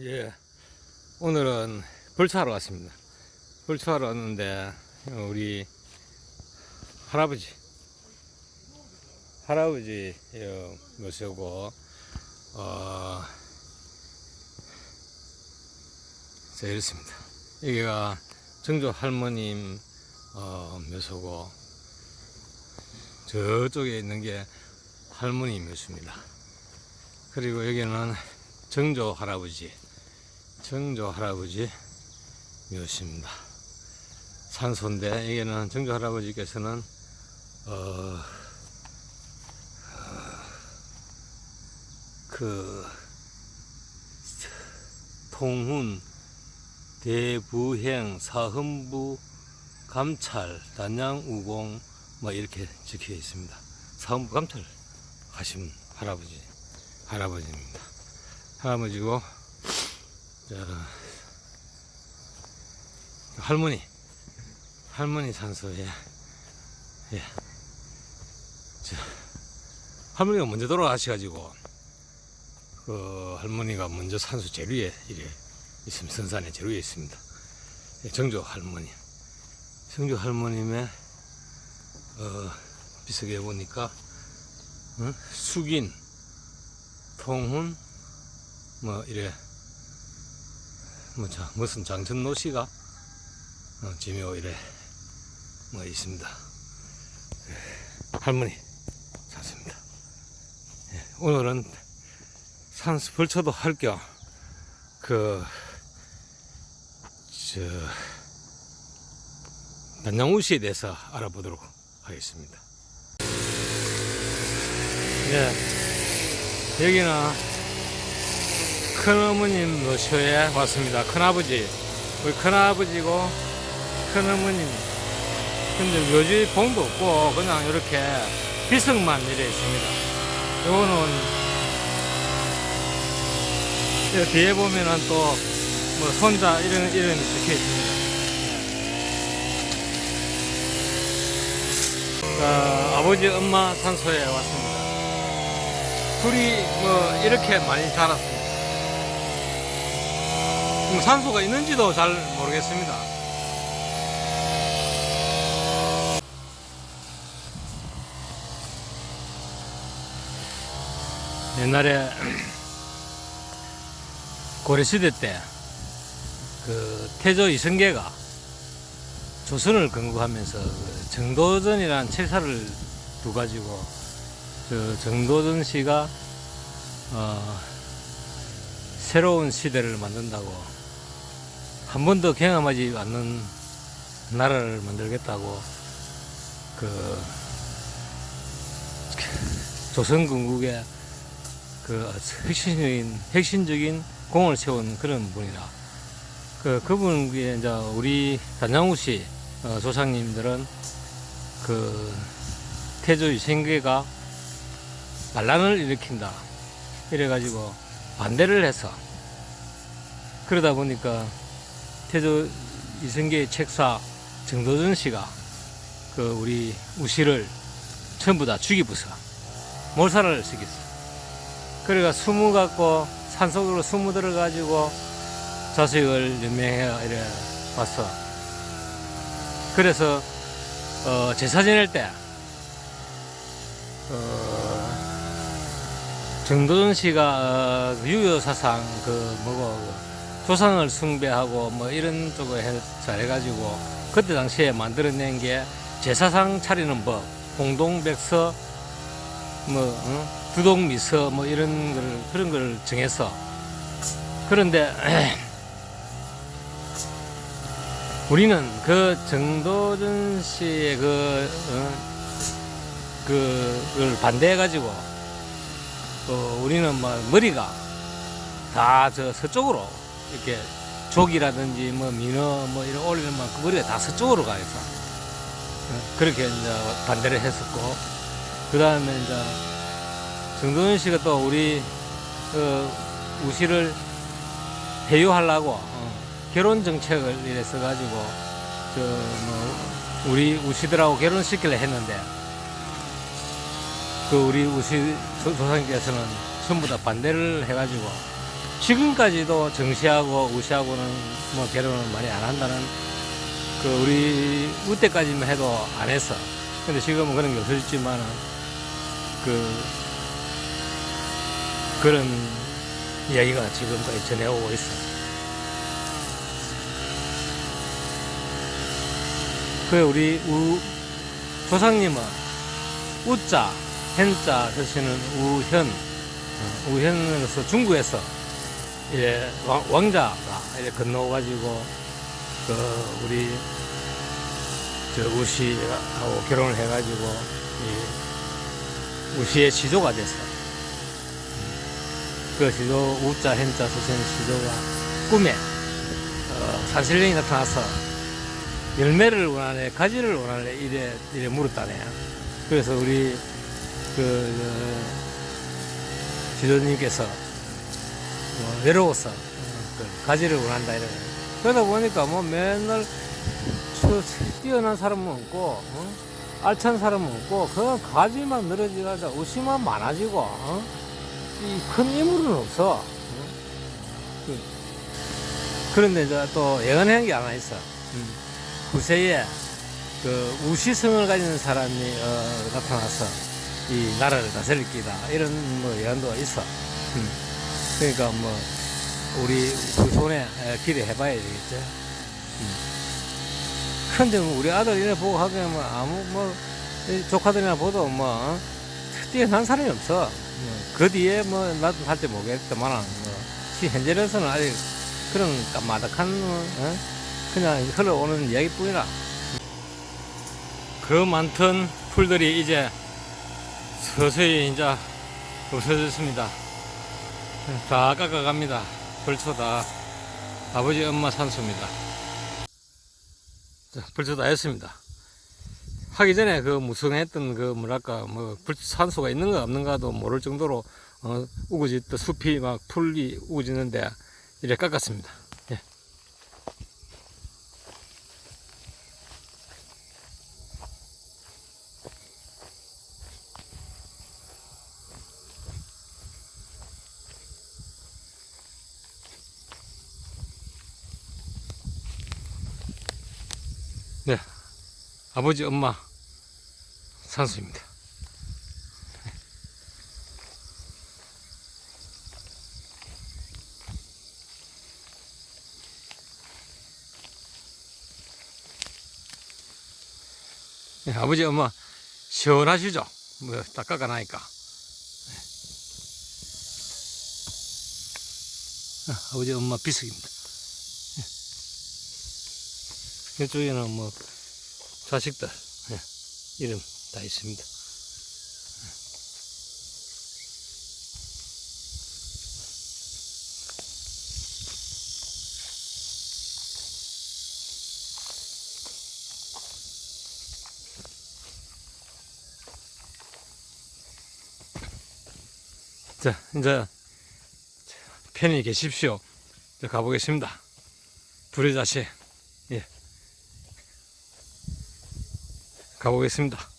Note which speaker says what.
Speaker 1: 예. 오늘은 벌초하러 왔습니다. 벌초하러 왔는데, 어, 우리 할아버지, 할아버지, 어, 모시고, 어, 자, 이렇습니다. 여기가 정조 할머님, 어, 묘소고, 저쪽에 있는 게 할머니 묘수입니다. 그리고 여기는 정조 할아버지, 정조 할아버지 묘시입니다. 산소인데 여기는 정조 할아버지께서는 어, 어, 그 통훈 대부행 사헌부 감찰 단양 우공 뭐 이렇게 적혀 있습니다. 사헌부 감찰 하신 할아버지 할아버지입니다. 할아버지고 자, 할머니 할머니 산소에 예. 자, 할머니가 먼저 돌아가셔가지고 그 할머니가 먼저 산소 위에 이래 있습니다. 선산에 위에 있습니다. 예, 정조 할머니 정조 할머님의 어, 비석에 보니까 어? 숙인 통훈 뭐 이래 뭐 자 무슨 장천노 씨가 어, 지묘 이래 뭐 있습니다. 예, 할머니 잤습니다. 예, 오늘은 산수 벌쳐도 할 겸 그 저 난양우시에 대해서 알아보도록 하겠습니다. 예, 여기는 큰어머님 노쇼에 왔습니다. 큰아버지, 우리 큰아버지고 큰어머님. 근데 묘지 봉도 없고 그냥 이렇게 비석만 이래 있습니다. 요거는 여 뒤에 보면은 또 뭐 손자 이런 이름이 적혀 있습니다. 자, 아버지 엄마 산소에 왔습니다. 둘이 뭐 이렇게 많이 자랐습니다. 뭐 산소가 있는지도 잘 모르겠습니다. 옛날에 고려시대 때 그 태조 이성계가 조선을 건국하면서 그 정도전이라는 책사를 두 가지고 저 정도전 씨가 어, 새로운 시대를 만든다고 한 번도 경험하지 않는 나라를 만들겠다고 그 조선 건국에 그 핵심적인 핵심적인 공을 세운 그런 분이라. 그 그분께 이제 우리 단양우 씨 어, 조상님들은 그 태조 이생계가 반란을 일으킨다. 이래가지고 반대를 해서 그러다 보니까 태조 이성계의 책사 정도전 씨가 그 우리 우씨를 전부 다 죽이부서 몰살을 시켰어. 그래가 숨어 갖고 산속으로 숨어 들어가지고 자식을 연명해 이래 왔어. 그래서 어, 제사 지낼 때 어, 정도전 씨가 어, 유교 사상 그 뭐고 그 조상을 숭배하고 뭐 이런 쪽을 해, 잘해가지고 그때 당시에 만들어낸 게 제사상 차리는 법, 공동백서, 뭐 어? 두동미서 뭐 이런 걸 그런 걸 정해서 그런데 우리는 그 정도전 씨의 그, 어, 그걸 반대해가지고, 어, 우리는 뭐 머리가 다 저 서쪽으로 이렇게 족이라든지 뭐 민어 뭐 이런 올리는 만큼 머리가 다 서쪽으로 가 있어. 어, 그렇게 이제 반대를 했었고, 그 다음에 이제 정도전 씨가 또 우리 그 우시를 회유하려고 어, 결혼 정책을 이래 써가지고 저 뭐 우리 우시들하고 결혼 시키려 했는데 그 우리 우시 조- 조상님께서는 전부 다 반대를 해가지고 지금까지도 정씨하고 우씨하고는 뭐 결혼을 많이 안 한다는 그 우리 우때까지만 해도 안 했어. 근데 지금은 그런 게 없어졌지만은 그 그런 이야기가 지금까지 전해오고 있어. 그 우리 우 조상님은 우자, hen자 쓰시는 우현, 어, 우현으로서 중국에서 이제 왕, 왕자가 이제 건너가지고 그 우리 저 우씨하고 결혼을 해가지고 이 우씨의 시조가 됐어. 그 시조 우자, hen자 쓰시는 시조가 꿈에 어, 산신령이 나타나서 열매를 원하네, 가지를 원하네, 이래, 이래 물었다네. 그래서 우리, 그, 그 지도님께서, 뭐, 외로워서, 어, 그 가지를 원한다, 이래. 그러다 보니까 뭐 맨날, 저, 뛰어난 사람은 없고, 어? 알찬 사람은 없고, 그냥 가지만 늘어지가자, 웃이만 많아지고, 어? 이큰 인물은 없어. 어? 그, 그런데 이제 또 예언한 게 하나 있어. 음. 구세에 그 우시성을 가지는 사람이 어, 나타나서 이 나라를 다스릴 기다 이런 뭐 예언도 있어. 음. 그러니까 뭐 우리 그 손에 에, 기대해봐야 되겠죠. 음. 근데 뭐 우리 아들 이래 보고 하기에는 뭐 아무 뭐이 조카들이나 보도 뭐 어? 뛰어난 사람이 없어. 뭐, 그 뒤에 뭐 나도 할지 모르겠지만 뭐, 시 현재로서는 아직 그런 까마득한 뭐, 어? 그냥 흘러오는 이야기뿐이라. 그 많던 풀들이 이제 서서히 이제 없어졌습니다. 다 깎아갑니다. 벌초 다 아버지 엄마 산소입니다. 자, 벌초 다 했습니다. 하기 전에 그 무성했던 그 뭐랄까 뭐 불- 산소가 있는가 없는가도 모를 정도로 어, 우거졌던 숲이 막 풀이 우거지는데 이래 깎았습니다. 네. 아버지, 엄마, 산수입니다. 네, 아버지, 엄마, 시원하시죠? 뭐, 딱 깎아나니까. 네. 아, 아버지, 엄마 비석입니다. 네. 이쪽에는 뭐, 자식들 예, 이름 다 있습니다. 자, 이제 편히 계십시오. 이제 가보겠습니다. 불의 자식. 가보겠습니다.